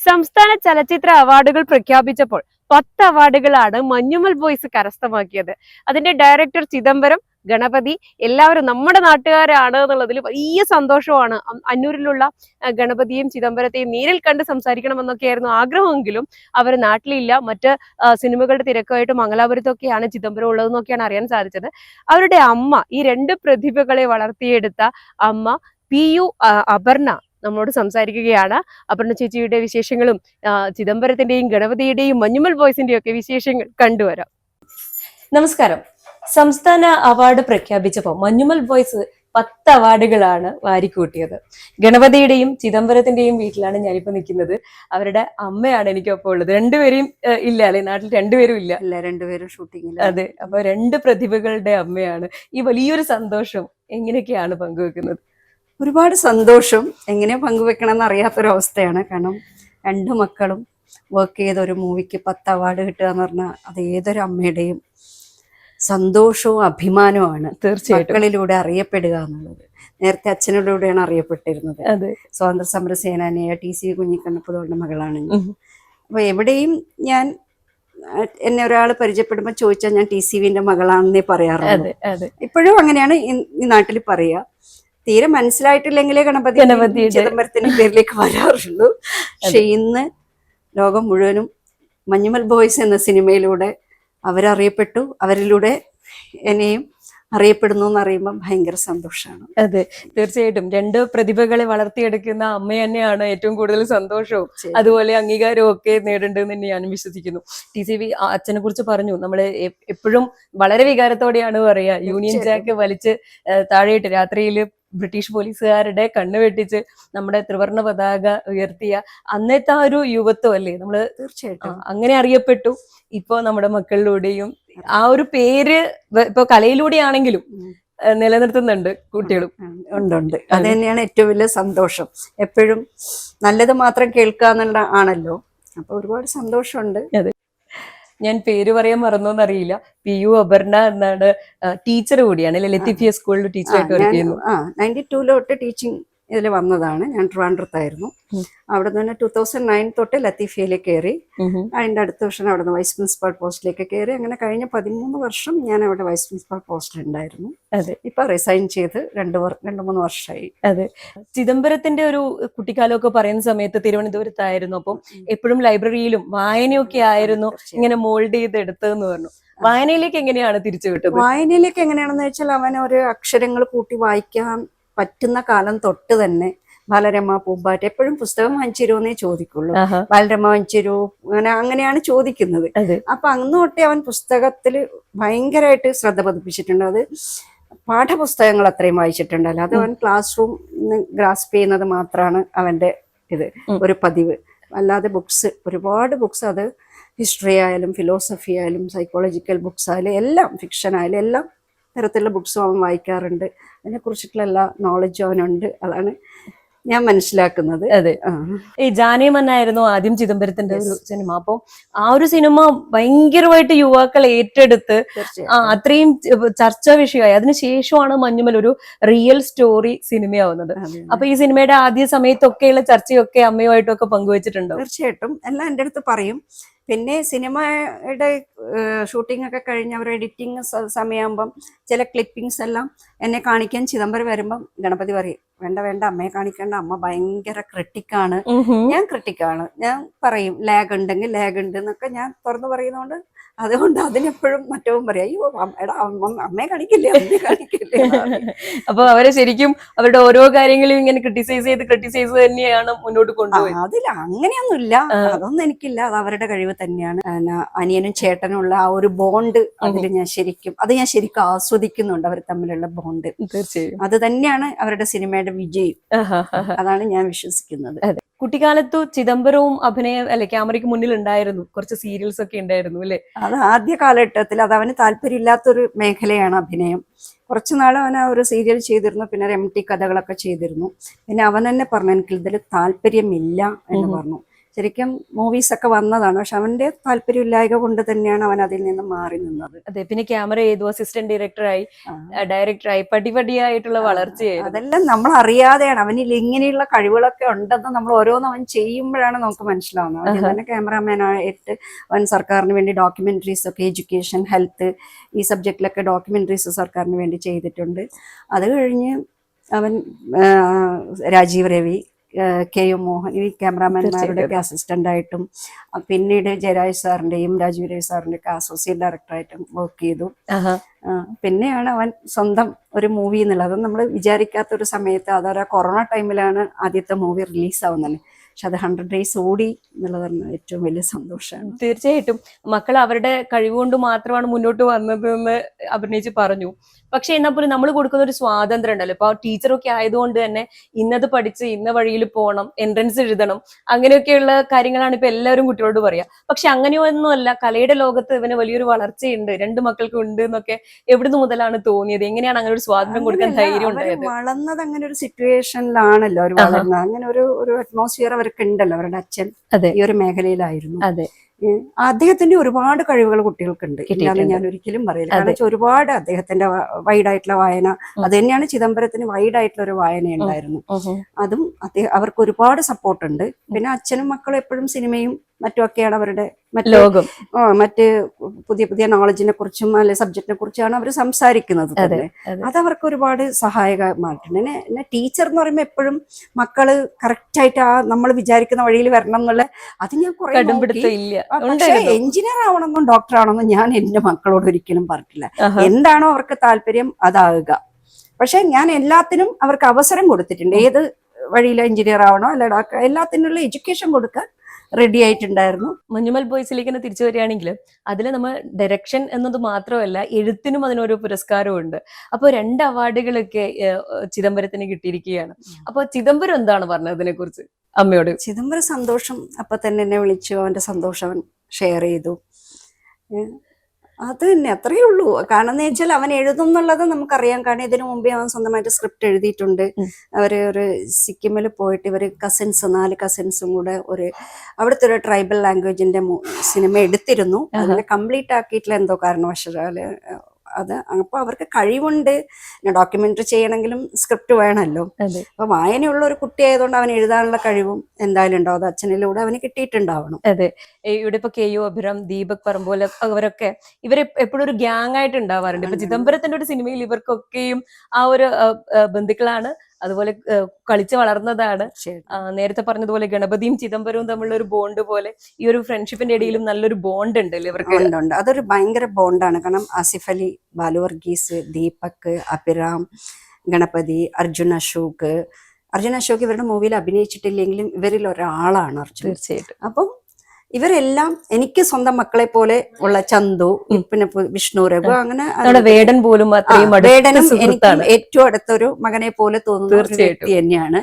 സംസ്ഥാന ചലച്ചിത്ര അവാർഡുകൾ പ്രഖ്യാപിച്ചപ്പോൾ പത്ത് അവാർഡുകളാണ് മഞ്ഞുമൽ ബോയ്സ് കരസ്ഥമാക്കിയത്. അതിന്റെ ഡയറക്ടർ ചിദംബരം ഗണപതി എല്ലാവരും നമ്മുടെ നാട്ടുകാരാണ് എന്നുള്ളതിൽ വലിയ സന്തോഷമാണ്. അന്നൂരിലുള്ള ഗണപതിയും ചിദംബരത്തെയും നേരിൽ കണ്ട് സംസാരിക്കണമെന്നൊക്കെയായിരുന്നു ആഗ്രഹമെങ്കിലും അവർ നാട്ടിലില്ല. മറ്റ് സിനിമകളുടെ തിരക്കായിട്ട് മംഗലാപുരത്തൊക്കെയാണ് ചിദംബരം ഉള്ളതെന്നൊക്കെയാണ് അറിയാൻ സാധിച്ചത്. അവരുടെ അമ്മ ഈ രണ്ട് പ്രതിഭകളെ വളർത്തിയെടുത്ത അമ്മ പി യു അപർണ നമ്മളോട് സംസാരിക്കുകയാണ്. അപർണ ചേച്ചിയുടെ വിശേഷങ്ങളും ചിദംബരത്തിന്റെയും ഗണപതിയുടെയും മഞ്ഞുമൽ ബോയ്സിന്റെയും ഒക്കെ വിശേഷങ്ങൾ കണ്ടുവരാം. നമസ്കാരം. സംസ്ഥാന അവാർഡ് പ്രഖ്യാപിച്ചപ്പോൾ മഞ്ഞുമൽ ബോയ്സ് പത്ത് അവാർഡുകളാണ് വാരിക്കൂട്ടിയത്. ഗണപതിയുടെയും ചിദംബരത്തിന്റെയും വീട്ടിലാണ് ഞാനിപ്പോ നിൽക്കുന്നത്. അവരുടെ അമ്മയാണ് എനിക്കൊപ്പം ഉള്ളത്. രണ്ടുപേരെയും ഇല്ല അല്ലെ? നാട്ടിൽ രണ്ടുപേരും ഇല്ല. അല്ല രണ്ടുപേരും ഷൂട്ടിംഗ് അതെ അപ്പൊ രണ്ട് പ്രതിഭകളുടെ അമ്മയാണ്. ഈ വലിയൊരു സന്തോഷം എങ്ങനെയൊക്കെയാണ് പങ്കുവെക്കുന്നത്? ഒരുപാട് സന്തോഷം. എങ്ങനെ പങ്കുവെക്കണം എന്ന് അറിയാത്തൊരവസ്ഥയാണ്. കാരണം രണ്ട് മക്കളും വർക്ക് ചെയ്ത ഒരു മൂവിക്ക് പത്ത് അവാർഡ് കിട്ടുക എന്ന് പറഞ്ഞാൽ അത് ഏതൊരു അമ്മയുടെയും സന്തോഷവും അഭിമാനവുമാണ് തീർച്ചയായിട്ടും. മക്കളിലൂടെ അറിയപ്പെടുക എന്നുള്ളത്. നേരത്തെ അച്ഛനിലൂടെയാണ് അറിയപ്പെട്ടിരുന്നത്. സ്വാതന്ത്ര്യ സമര സേനാനിയായ ടി സി കുഞ്ഞിക്കണ്ണപ്പുതോളുടെ മകളാണ് അപ്പൊ എവിടെയും ഞാൻ എന്നെ ഒരാൾ പരിചയപ്പെടുമ്പോൾ ചോദിച്ചാൽ ഞാൻ ടി സി വിന്റെ മകളാണെന്നേ പറയാറുള്ളൂ. ഇപ്പോഴും അങ്ങനെയാണ് ഈ നാട്ടിൽ പറയുക തീരെ മനസ്സിലായിട്ടില്ലെങ്കിലേ ഗണപതി ഗണപതി ചിദംബരത്തിന്റെ പേരിലേക്ക് വരാറുള്ളൂ. പക്ഷെ ഇന്ന് ലോകം മുഴുവനും മഞ്ഞുമൽ ബോയ്സ് എന്ന സിനിമയിലൂടെ അവരറിയപ്പെട്ടു. അവരിലൂടെ എന്നെയും അറിയപ്പെടുന്നു എന്ന് അറിയുമ്പോൾ ഭയങ്കര സന്തോഷമാണ്. അതെ തീർച്ചയായിട്ടും. രണ്ട് പ്രതിഭകളെ വളർത്തിയെടുക്കുന്ന അമ്മ തന്നെയാണ് ഏറ്റവും കൂടുതൽ സന്തോഷവും. അതുപോലെ അംഗീകാരവും ഒക്കെ നേടേണ്ടതെന്ന് തന്നെ ഞാനും വിശ്വസിക്കുന്നു. ടി സി വി അച്ഛനെ കുറിച്ച് പറഞ്ഞു. നമ്മൾ എപ്പോഴും വളരെ വികാരത്തോടെയാണ് പറയുക. യൂണിയൻ. ജാക്ക് വലിച്ച് താഴെയിട്ട് രാത്രിയിൽ ബ്രിട്ടീഷ് പോലീസുകാരുടെ കണ്ണ് വെട്ടിച്ച് നമ്മുടെ ത്രിവർണ പതാക ഉയർത്തിയ അന്നത്തെ ആ ഒരു യുവത്വം അല്ലേ? നമ്മൾ തീർച്ചയായിട്ടും. അങ്ങനെ അറിയപ്പെട്ടു. ഇപ്പോ നമ്മുടെ മക്കളിലൂടെയും ആ ഒരു പേര് ഇപ്പൊ കലയിലൂടെയാണെങ്കിലും. നിലനിർത്തുന്നുണ്ട് കുട്ടികളും. ഉണ്ട് ഉണ്ട്. അത്. തന്നെയാണ് ഏറ്റവും വലിയ സന്തോഷം. എപ്പോഴും നല്ലത് മാത്രം കേൾക്കുക എന്നുള്ള ആണല്ലോ അപ്പൊ ഒരുപാട് സന്തോഷമുണ്ട്. ഞാൻ പേര് പറയാൻ മറന്നോന്നറിയില്ല. പി യു അപർണ എന്നാണ് ടീച്ചർ കൂടിയാണ്. ലത്തിഫിയ സ്കൂളിൽ ടീച്ചറായിട്ട് വർക്ക് ചെയ്യുന്നു. നയന്റി ടൂലോട്ട് ടീച്ചിങ് ഇതിൽ വന്നതാണ്. ഞാൻ ട്രിവാൻഡ്രത്തായിരുന്നു. അവിടെ നിന്ന് ടൂ തൗസൻഡ് നയൻ തൊട്ട് ലത്തീഫിയയിൽ കയറി. അതിന്റെ അടുത്ത വർഷം അവിടെ നിന്ന് വൈസ് പ്രിൻസിപ്പാൾ പോസ്റ്റിലേക്ക് കയറി. അങ്ങനെ കഴിഞ്ഞ പതിമൂന്ന് വർഷം ഞാൻ അവിടെ വൈസ് പ്രിൻസിപ്പാൾ പോസ്റ്റിലുണ്ടായിരുന്നു. അതെ. ഇപ്പൊ റിസൈൻ ചെയ്ത് രണ്ട് രണ്ട് മൂന്ന് വർഷമായി അതെ. ചിദംബരത്തിന്റെ ഒരു കുട്ടിക്കാലമൊക്കെ പറയുന്ന സമയത്ത് തിരുവനന്തപുരത്തായിരുന്നു. അപ്പം എപ്പോഴും ലൈബ്രറിയിലും വായനയൊക്കെ ആയിരുന്നു ഇങ്ങനെ മോൾഡ് ചെയ്ത് എടുത്തതെന്ന് പറഞ്ഞു. വായനയിലേക്ക് എങ്ങനെയാണ് തിരിച്ചു വിട്ടത്? വായനയിലേക്ക് എങ്ങനെയാണെന്ന് വെച്ചാൽ അവൻ ഒരു അക്ഷരങ്ങൾ കൂട്ടി വായിക്കാൻ പറ്റുന്ന കാലം തൊട്ട് തന്നെ ബാലരമ പൂമ്പാറ്റ എപ്പോഴും പുസ്തകം വാങ്ങിച്ചു തരുമെന്നേ ചോദിക്കുള്ളൂ ബാലരമ വാങ്ങിച്ചിരു അങ്ങനെ അങ്ങനെയാണ് ചോദിക്കുന്നത്. അപ്പൊ അന്ന് തൊട്ടേ അവൻ പുസ്തകത്തിൽ ഭയങ്കരമായിട്ട് ശ്രദ്ധ പതിപ്പിച്ചിട്ടുണ്ട്. അത് പാഠപുസ്തകങ്ങൾ അത്രയും വായിച്ചിട്ടുണ്ടല്ലോ അത് അവൻ ക്ലാസ് റൂം ഗ്രാസ്പ് ചെയ്യുന്നത് മാത്രമാണ് അവന്റെ ഇത് ഒരു പതിവ്. അല്ലാതെ ബുക്സ് ഒരുപാട് ബുക്സ് അത് ഹിസ്റ്ററി ആയാലും ഫിലോസഫി ആയാലും സൈക്കോളജിക്കൽ ബുക്സ് ആയാലും എല്ലാം ഫിക്ഷൻ ആയാലും എല്ലാം തരത്തിലുള്ള ബുക്സും അവൻ വായിക്കാറുണ്ട്. അതിനെക്കുറിച്ചിട്ടുള്ള എല്ലാ നോളജും അവനുണ്ട്. അതാണ് ഞാൻ മനസ്സിലാക്കുന്നത്. അതെ. ഈ ജാനേമന്നായിരുന്നു ആദ്യം ചിദംബരത്തിന്റെ ഒരു സിനിമ അപ്പോൾ ആ ഒരു സിനിമ ഭയങ്കരമായിട്ട് യുവാക്കൾ ഏറ്റെടുത്ത് അത്രയും ചർച്ചാ വിഷയമായി. അതിനുശേഷമാണ് മഞ്ഞുമൽ ഒരു റിയൽ സ്റ്റോറി സിനിമയാവുന്നത്. അപ്പൊ ഈ സിനിമയുടെ ആദ്യ സമയത്തൊക്കെയുള്ള ചർച്ചയൊക്കെ അമ്മയുമായിട്ടൊക്കെ പങ്കുവച്ചിട്ടുണ്ടോ? തീർച്ചയായിട്ടും. എല്ലാം എന്റെ അടുത്ത് പറയും. പിന്നെ സിനിമയുടെ ഷൂട്ടിംഗ് ഒക്കെ കഴിഞ്ഞ് അവർ എഡിറ്റിംഗ് സമയമാകുമ്പം ചില ക്ലിപ്പിങ്സ് എല്ലാം എന്നെ കാണിക്കാൻ ചിദംബരം വരുമ്പം ഗണപതി പറയും വേണ്ട വേണ്ട അമ്മയെ കാണിക്കേണ്ട അമ്മ ഭയങ്കര ക്രിട്ടിക്കാണ് ഞാൻ ക്രിട്ടിക്കാണ് ഞാൻ പറയും ലാഗ് ഉണ്ടെങ്കിൽ ലാഗ് ഉണ്ട് എന്നൊക്കെ ഞാൻ തുറന്നു പറയുന്നതുകൊണ്ട് അതുകൊണ്ട് അതിനെപ്പോഴും മറ്റവും പറയാം അയ്യോ എടാ അമ്മ അമ്മയെ കാണിക്കില്ലേ അമ്മയെ കാണിക്കില്ലേ? അപ്പൊ അവരെ ശരിക്കും അവരുടെ ഓരോ കാര്യങ്ങളും ഇങ്ങനെ ക്രിട്ടിസൈസ് ചെയ്ത് ക്രിട്ടിസൈസ് തന്നെയാണ് മുന്നോട്ട് കൊണ്ടുപോകുന്നത് കൊണ്ടുപോയത്. അതിൽ അങ്ങനെയൊന്നുമില്ല. അതൊന്നും എനിക്കില്ല. അത് അവരുടെ കഴിവ് തന്നെയാണ്. അനിയനും ചേട്ടനും ഉള്ള ആ ഒരു ബോണ്ട് അതിൽ ഞാൻ ശരിക്കും അത് ഞാൻ ശരിക്കും ആസ്വദിക്കുന്നുണ്ട് അവർ തമ്മിലുള്ള ബോണ്ട് തീർച്ചയായും. അത് തന്നെയാണ് അവരുടെ സിനിമയുടെ വിജയം. അതാണ് ഞാൻ വിശ്വസിക്കുന്നത്. കുട്ടിക്കാലത്തു ചിദംബരവും അഭിനയം അല്ലെ ക്യാമറയ്ക്ക് മുന്നിൽ ഉണ്ടായിരുന്നു. കുറച്ച് സീരിയൽസ് ഒക്കെ ഉണ്ടായിരുന്നു അല്ലെ? അത് ആദ്യ കാലഘട്ടത്തിൽ അത് അവന് താല്പര്യമില്ലാത്തൊരു മേഖലയാണ് അഭിനയം. കുറച്ചു നാൾ അവൻ ആ ഒരു സീരിയൽ ചെയ്തിരുന്നു പിന്നെ എം ടി കഥകളൊക്കെ ചെയ്തിരുന്നു. പിന്നെ അവൻ തന്നെ പറഞ്ഞു എനിക്ക് ഇതിൽ താല്പര്യമില്ല എന്ന് പറഞ്ഞു. ശരിക്കും മൂവീസ് ഒക്കെ വന്നതാണ്. പക്ഷെ അവന്റെ താല്പര്യമില്ലായ്ക കൊണ്ട് തന്നെയാണ് അവൻ അതിൽ നിന്ന് മാറി നിന്നത്. അതെ പിന്നെ ക്യാമറ ചെയ്തു അസിസ്റ്റന്റ് ഡയറക്ടറായി. ഡയറക്ടറായി പടിപടിയായിട്ടുള്ള വളർച്ചയായി അതെല്ലാം നമ്മൾ അറിയാതെയാണ് അവനിൽ ഇങ്ങനെയുള്ള കഴിവുകളൊക്കെ ഉണ്ടെന്ന് നമ്മൾ ഓരോന്നും അവൻ ചെയ്യുമ്പോഴാണ് നമുക്ക് മനസ്സിലാവുന്നത്. അവൻ ക്യാമറാമാൻ തന്നെ ക്യാമറാമാനായിട്ട് അവൻ സർക്കാരിന് വേണ്ടി ഡോക്യുമെന്ററീസ് ഒക്കെ എഡ്യൂക്കേഷൻ ഹെൽത്ത് ഈ സബ്ജക്റ്റിലൊക്കെ ഡോക്യുമെന്ററീസ് സർക്കാരിന് വേണ്ടി ചെയ്തിട്ടുണ്ട്. അത് കഴിഞ്ഞ് അവൻ രാജീവ് രവി കെ യു മോഹൻ ഈ ക്യാമറാമാൻമാരുടെയൊക്കെ അസിസ്റ്റന്റ് ആയിട്ടും പിന്നീട് ജയരാജ് സാറിന്റെയും രാജീവ് രവി സാറിന്റെ ഒക്കെ അസോസിയേറ്റ് ഡയറക്ടറായിട്ടും വർക്ക് ചെയ്തു. പിന്നെയാണ് അവൻ സ്വന്തം ഒരു മൂവി എന്നുള്ളത്. നമ്മൾ വിചാരിക്കാത്ത ഒരു സമയത്ത് അതൊരു കൊറോണ ടൈമിലാണ് ആദ്യത്തെ മൂവി റിലീസ് ആവുന്നത്. പക്ഷെ അത് ഹൺഡ്രഡ് ഡേയ്സ് ഓടി എന്നുള്ളത് പറഞ്ഞ ഏറ്റവും വലിയ സന്തോഷമാണ്. തീർച്ചയായിട്ടും. മക്കൾ അവരുടെ കഴിവുകൊണ്ട് മാത്രമാണ് മുന്നോട്ട് വന്നതെന്ന് അഭിനയിച്ച് പറഞ്ഞു. പക്ഷെ എന്നാൽ പോലും നമ്മൾ കൊടുക്കുന്ന ഒരു സ്വാതന്ത്ര്യം ഉണ്ടല്ലോ. ഇപ്പൊ ടീച്ചറൊക്കെ ആയതുകൊണ്ട് തന്നെ ഇന്നത് പഠിച്ച് ഇന്ന വഴിയിൽ പോകണം എൻട്രൻസ് എഴുതണം അങ്ങനെയൊക്കെയുള്ള കാര്യങ്ങളാണ് ഇപ്പൊ എല്ലാവരും കുട്ടികളോട് പറയാ. പക്ഷെ അങ്ങനെയൊന്നുമല്ല കലയുടെ ലോകത്ത് ഇവന് വലിയൊരു വളർച്ചയുണ്ട് രണ്ട് മക്കൾക്കും ഉണ്ട് എന്നൊക്കെ എവിടുന്ന് മുതലാണ് തോന്നിയത്? എങ്ങനെയാണ് അങ്ങനെ ഒരു സ്വാതന്ത്ര്യം കൊടുക്കാൻ ധൈര്യം ഉണ്ടായത്? വളർന്നത് അങ്ങനെ ഒരു സിറ്റുവേഷനിലാണല്ലോ അവർ വളർന്നത്. അങ്ങനെ ഒരു ഒരു അറ്റ്മോസ്ഫിയർ അവർക്ക് ഉണ്ടല്ലോ അവരുടെ അച്ഛൻ ഈ ഒരു മേഖലയിലായിരുന്നു. അതെ. അദ്ദേഹത്തിന്റെ ഒരുപാട് കഴിവുകൾ കുട്ടികൾക്കുണ്ട്. ഇല്ലാന്ന്. ഞാൻ ഒരിക്കലും പറയില്ല. കാരണം വെച്ചാൽ ഒരുപാട് അദ്ദേഹത്തിന്റെ വൈഡ് ആയിട്ടുള്ള വായന. അത് തന്നെയാണ് ചിദംബരത്തിന് വൈഡ് ആയിട്ടുള്ള ഒരു വായന ഉണ്ടായിരുന്നു. അതും അവർക്ക് ഒരുപാട് സപ്പോർട്ട് ഉണ്ട്. പിന്നെ അച്ഛനും മക്കളും എപ്പോഴും സിനിമയും മറ്റുമൊക്കെയാണ് അവരുടെ ലോകം. മറ്റ് പുതിയ പുതിയ നോളജിനെ കുറിച്ചും അല്ലെ സബ്ജക്റ്റിനെ കുറിച്ചാണ് അവർ സംസാരിക്കുന്നത് തന്നെ. അതെ. അവർക്ക് ഒരുപാട് സഹായകമായിട്ടുണ്ട്. എന്നെ ടീച്ചർ എന്ന് പറയുമ്പോൾ എപ്പോഴും മക്കൾ കറക്റ്റ് ആയിട്ട് ആ നമ്മൾ വിചാരിക്കുന്ന വഴിയിൽ വരണം എന്നുള്ള അത് ഞാൻ കുറെ. എഞ്ചിനീയർ ആവണമെന്നും ഡോക്ടർ ആവണമെന്നും ഞാൻ എന്റെ മക്കളോട് ഒരിക്കലും പറഞ്ഞില്ല എന്താണോ അവർക്ക് താല്പര്യം അതാകുക. പക്ഷെ ഞാൻ എല്ലാത്തിനും അവർക്ക് അവസരം കൊടുത്തിട്ടുണ്ട്. ഏത് വഴിയിൽ എഞ്ചിനീയർ ആവണോ അല്ല ഡോക്ടർ എല്ലാത്തിനുള്ള എഡ്യൂക്കേഷൻ കൊടുക്കാൻ റെഡി ആയിട്ടുണ്ടായിരുന്നു. മഞ്ഞുമൽ ബോയ്സിലേക്ക് തന്നെ തിരിച്ചു വരികയാണെങ്കിൽ അതിൽ നമ്മൾ ഡയറക്ഷൻ എന്നത് മാത്രമല്ല എഴുത്തിനും അതിനൊരു പുരസ്കാരവും ഉണ്ട്. അപ്പോൾ രണ്ട് അവാർഡുകളൊക്കെ ചിദംബരത്തിന് കിട്ടിയിരിക്കുകയാണ്. അപ്പോൾ ചിദംബരം എന്താണ് പറഞ്ഞത് അതിനെക്കുറിച്ച് അമ്മയോട്. ചിദംബരം സന്തോഷം. അപ്പം തന്നെ എന്നെ വിളിച്ചു. അവന്റെ സന്തോഷം അവൻ ഷെയർ ചെയ്തു. അത് തന്നെ അത്രയേ ഉള്ളൂ. കാരണം എന്ന് വെച്ചാൽ അവൻ എഴുതും എന്നുള്ളത് നമുക്കറിയാം. കാരണം ഇതിനു മുമ്പേ അവൻ സ്വന്തമായിട്ട് സ്ക്രിപ്റ്റ് എഴുതിയിട്ടുണ്ട്. അവർ അവർ ഒരു സിക്കിമിൽ പോയിട്ട് ഇവർ കസിൻസ് നാല് കസിൻസും കൂടെ ഒരു അവിടുത്തെ ഒരു ട്രൈബൽ ലാംഗ്വേജിന്റെ സിനിമ എടുത്തിരുന്നു. അങ്ങനെ അതിനെ കംപ്ലീറ്റ് ആക്കിയിട്ടില്ല എന്തോ കാരണവശാൽ അത് അപ്പൊ അവർക്ക് കഴിവുണ്ട്. ഡോക്യുമെന്ററി ചെയ്യണമെങ്കിലും സ്ക്രിപ്റ്റ് വേണമല്ലോ. അപ്പൊ വായനയുള്ള ഒരു കുട്ടി ആയതുകൊണ്ട് അവൻ എഴുതാനുള്ള കഴിവും എന്തായാലും ഉണ്ടോ? അത് അച്ഛനിലൂടെ അവന് കിട്ടിയിട്ടുണ്ടാവണം. അതെ. ഇവിടെ ഇപ്പൊ കെ യു അഭിരം ദീപക് പറമ്പോലെ അവരൊക്കെ ഇവർ എപ്പോഴും ഒരു ഗ്യാങ് ആയിട്ട് ഉണ്ടാവാറുണ്ട്. ഇപ്പൊ. ചിദംബരത്തിന്റെ ഒരു സിനിമയിൽ ഇവർക്കൊക്കെയും ആ ഒരു ബന്ധുക്കളാണ് അതുപോലെ കളിച്ചു വളർന്നതാണ്. നേരത്തെ പറഞ്ഞതുപോലെ ഗണപതിയും ചിദംബരവും തമ്മിലുള്ള ഒരു ബോണ്ട് പോലെ ഈ ഒരു ഫ്രണ്ട്ഷിപ്പിന്റെ ഇടയിലും നല്ലൊരു ബോണ്ട് ഉണ്ട് ഇവർക്ക്. ഉണ്ട് അതൊരു ഭയങ്കര ബോണ്ടാണ് കാരണം ആസിഫ് അലി ബാലു വർഗീസ് ദീപക് അഭിറാം ഗണപതി അർജുൻ അശോക്. അർജുൻ അശോക് ഇവരുടെ മൂവിയിൽ അഭിനയിച്ചിട്ടില്ലെങ്കിലും ഇവരിൽ ഒരാളാണ് അർജുൻ. തീർച്ചയായിട്ടും. അപ്പം ഇവരെല്ലാം എനിക്ക് സ്വന്തം മക്കളെ പോലെ ഉള്ള ചന്തു. പിന്നെ വിഷ്ണു രഘു അങ്ങനെ വേടൻ പോലും വേടനും എനിക്കും ഏറ്റവും അടുത്തൊരു മകനെ പോലെ തോന്നുന്ന ഒരു വ്യക്തി തന്നെയാണ്.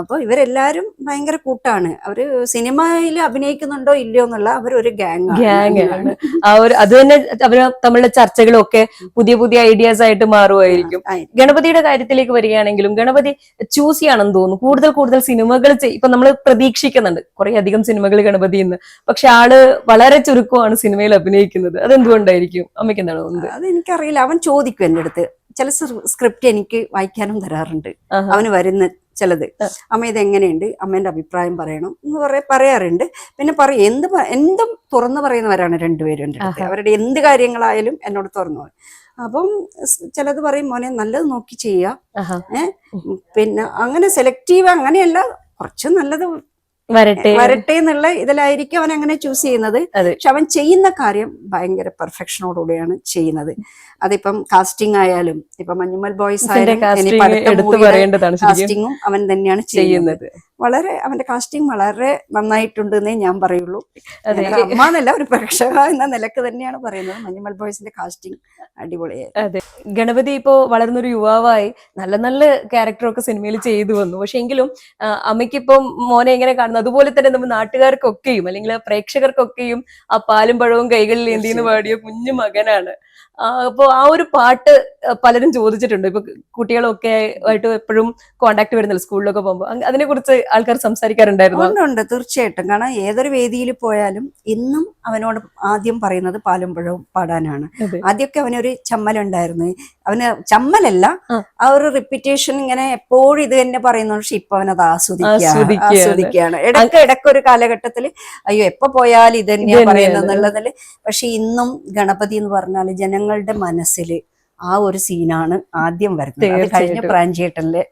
അപ്പോൾ അപ്പൊ ഇവരെല്ലാരും ഭയങ്കര കൂട്ടാണ്. അവർ സിനിമയിൽ അഭിനയിക്കുന്നുണ്ടോ ഇല്ലയോ എന്നുള്ള അവരൊരു ഗ്യാങ് ഗാങ് ആണ്. ആ ഒരു അത് തന്നെ അവർ തമ്മിലുള്ള ചർച്ചകളൊക്കെ പുതിയ പുതിയ ഐഡിയാസ് ആയിട്ട് മാറുമായിരിക്കും. ഗണപതിയുടെ കാര്യത്തിലേക്ക് വരികയാണെങ്കിലും ഗണപതി ചൂസിയാണെന്ന് ചെയ്യണമെന്ന് തോന്നുന്നു. കൂടുതൽ കൂടുതൽ സിനിമകൾ ഇപ്പൊ നമ്മൾ പ്രതീക്ഷിക്കുന്നുണ്ട്. കുറെ അധികം സിനിമകൾ ഗണപതി ഇന്ന് പക്ഷെ ആൾ വളരെ ചുരുക്കമാണ് സിനിമയിൽ അഭിനയിക്കുന്നത്. അതെന്തുകൊണ്ടായിരിക്കും? അമ്മയ്ക്ക് എന്താണ് തോന്നുന്നത്? അത് എനിക്കറിയില്ല അവൻ ചോദിക്കും എന്റെ അടുത്ത് ചില സ്ക്രിപ്റ്റ് എനിക്ക് വായിക്കാനും തരാറുണ്ട്. അവന് വരുന്ന ചിലത്. അമ്മ ഇത് എങ്ങനെയുണ്ട് അമ്മേന്റെ അഭിപ്രായം പറയണം എന്ന് പറയാ പറയാറുണ്ട്. പിന്നെ പറയും എന്ത് എന്തും തുറന്നു പറയുന്നവരാണ് രണ്ടുപേരും എന്റെ അടുത്ത്. അവരുടെ എന്ത് കാര്യങ്ങളായാലും എന്നോട് തുറന്നു പറയും. അപ്പം ചിലത് പറയും മോനെ നല്ലത് നോക്കി ചെയ്യുക ഏഹ് പിന്നെ അങ്ങനെ സെലക്റ്റീവ് അങ്ങനെയല്ല. കുറച്ച് നല്ലത് വരട്ടെ. വരട്ടെ എന്നുള്ള ഇതിലായിരിക്കും അവൻ അങ്ങനെ ചൂസ് ചെയ്യുന്നത്. പക്ഷെ അവൻ ചെയ്യുന്ന കാര്യം ഭയങ്കര പെർഫെക്ഷനോടുകൂടിയാണ് ചെയ്യുന്നത്. അതിപ്പം കാസ്റ്റിംഗ് ആയാലും ഇപ്പൊ മഞ്ഞുമൽ ബോയ്സ് ആയാലും കാസ്റ്റിംഗും അവൻ തന്നെയാണ് ചെയ്യുന്നത്. വളരെ അവന്റെ കാസ്റ്റിംഗ് വളരെ നന്നായിട്ടുണ്ട് എന്നേ ഞാൻ പറയുള്ളൂ. അമ്മ എന്നല്ല ഒരു പ്രേക്ഷക എന്ന നിലയ്ക്ക് തന്നെയാണ് പറയുന്നത്. മഞ്ഞുമൽ ബോയ്സിന്റെ കാസ്റ്റിംഗ് അടിപൊളിയായി ഗണപതി ഇപ്പോ വളർന്നൊരു യുവാവായി നല്ല നല്ല ക്യാരക്ടറൊക്കെ സിനിമയിൽ ചെയ്തു വന്നു. പക്ഷെ എങ്കിലും അമ്മയ്ക്കിപ്പം മോനെ എങ്ങനെ കാണുന്നു? അതുപോലെ തന്നെ നമ്മൾ നാട്ടുകാർക്കൊക്കെയും അല്ലെങ്കിൽ പ്രേക്ഷകർക്കൊക്കെയും ആ പാലും പഴവും കൈകളിൽ എന്തിന്ന് പാടിയ കുഞ്ഞു മകനാണ്. അപ്പോൾ ആ ഒരു പാട്ട് പലരും ചോദിച്ചിട്ടുണ്ട്. ഇപ്പൊ കുട്ടികളൊക്കെ ആയിട്ട് എപ്പോഴും കോണ്ടാക്ട് വരുന്നില്ല സ്കൂളിലൊക്കെ പോകുമ്പോൾ അതിനെ കുറിച്ച് ആൾക്കാർ സംസാരിക്കാറുണ്ടായിരുന്നു? ഉണ്ട് തീർച്ചയായിട്ടും. കാരണം ഏതൊരു വേദിയിൽ പോയാലും ഇന്നും അവനോട് ആദ്യം പറയുന്നത് പാലും പഴവും പാടാനാണ്. ആദ്യമൊക്കെ അവനൊരു ചമ്മലുണ്ടായിരുന്നു. അവന് ചമ്മലല്ല ആ. ഒരു റിപ്പീറ്റേഷൻ ഇങ്ങനെ എപ്പോഴും ഇത് തന്നെ പറയുന്നു. പക്ഷെ ഇപ്പൊ അവനത് ആസ്വദിക്കുക ആസ്വദിക്കുകയാണ്. ആസ്വദിക്കുകയാണ്. ഇടയ്ക്ക് ഇടയ്ക്ക് ഒരു കാലഘട്ടത്തിൽ അയ്യോ എപ്പോ പോയാലും ഇത് തന്നെയാ പറയുന്നത് എന്നുള്ളതിൽ പക്ഷെ ഇന്നും ഗണപതി എന്ന് പറഞ്ഞാൽ ജനങ്ങളുടെ മനസ്സിൽ ആ ഒരു സീനാണ് ആദ്യം വരുന്നത്. അത് കഴിഞ്ഞ. പ്രാഞ്ചേട്ടനിലെ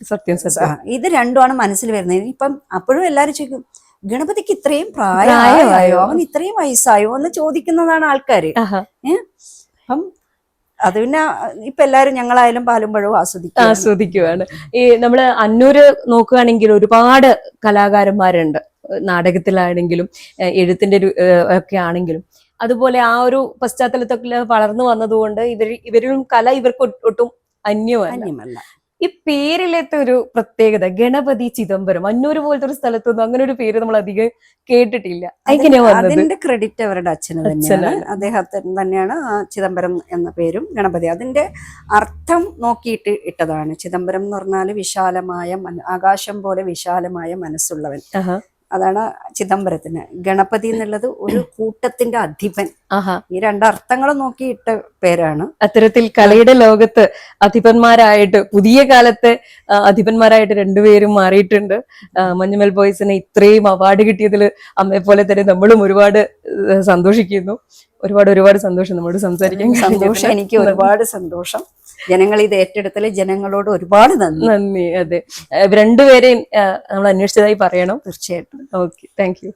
സത്യം സത്യം. ഇത് രണ്ടുമാണ് മനസ്സിൽ വരുന്നത്. ഇപ്പം അപ്പോഴും എല്ലാരും ചോദിക്കും ഗണപതിക്ക് ഇത്രയും പ്രായമായോ? പ്രായമായോ? അവൻ ഇത്രയും വയസ്സായോ? എന്ന് ചോദിക്കുന്നതാണ് ആൾക്കാര്. അപ്പം അത് പിന്നെ ഇപ്പൊ എല്ലാരും ഞങ്ങളായാലും പാലും പഴവും ആസ്വദിക്കും ആസ്വദിക്കുവാണ് ഈ നമ്മൾ അന്നൂര് നോക്കുകയാണെങ്കിൽ ഒരുപാട് കലാകാരന്മാരുണ്ട്. നാടകത്തിലാണെങ്കിലും എഴുത്തിന്റെ ഒക്കെ ആണെങ്കിലും. അതുപോലെ ആ ഒരു പശ്ചാത്തലത്തിൽ വളർന്നു വന്നതുകൊണ്ട് ഇവർ ഇവരും കല ഇവർക്ക് ഒട്ടും അന്യമല്ല. ഈ പേരിലത്തെ ഒരു പ്രത്യേകത ഗണപതി ചിദംബരം അന്നൂര് പോലത്തെ ഒരു സ്ഥലത്തൊന്നും അങ്ങനെ ഒരു പേര് നമ്മൾ അധികം കേട്ടിട്ടില്ല. അതിന്റെ ക്രെഡിറ്റ് അവരുടെ അച്ഛന് തന്നെയാണ്. അദ്ദേഹത്തിന് തന്നെയാണ് ആ ചിദംബരം എന്ന പേരും ഗണപതി. അതിന്റെ അർത്ഥം നോക്കിയിട്ട് ഇട്ടതാണ്. ചിദംബരം എന്ന് പറഞ്ഞാൽ വിശാലമായ ആകാശം പോലെ വിശാലമായ മനസ്സുള്ളവൻ. അതാണ് ചിദംബരത്തിന്. ഗണപതി എന്നുള്ളത് ഒരു കൂട്ടത്തിന്റെ അധിപൻ. ഈ രണ്ടർത്ഥങ്ങളും നോക്കിയിട്ട പേരാണ്. അത്തരത്തിൽ കലയുടെ ലോകത്ത് അധിപന്മാരായിട്ട് പുതിയ കാലത്തെ അധിപന്മാരായിട്ട് രണ്ടുപേരും മാറിയിട്ടുണ്ട്. മഞ്ഞുമൽ ബോയ്സിന് ഇത്രയും അവാർഡ് കിട്ടിയതിൽ അമ്മയെ പോലെ തന്നെ നമ്മളും ഒരുപാട് സന്തോഷിക്കുന്നു. ഒരുപാട് ഒരുപാട് സന്തോഷം നമ്മോട് സംസാരിക്കാൻ സന്തോഷം. എനിക്ക് ഒരുപാട് സന്തോഷം. ജനങ്ങൾ ഇത് ഏറ്റെടുത്തൽ ജനങ്ങളോട് ഒരുപാട് നന്ദി. നന്ദി അതെ. രണ്ടുപേരെയും നമ്മൾ അന്വേഷിച്ചതായി പറയണം. തീർച്ചയായിട്ടും. Okay thank you.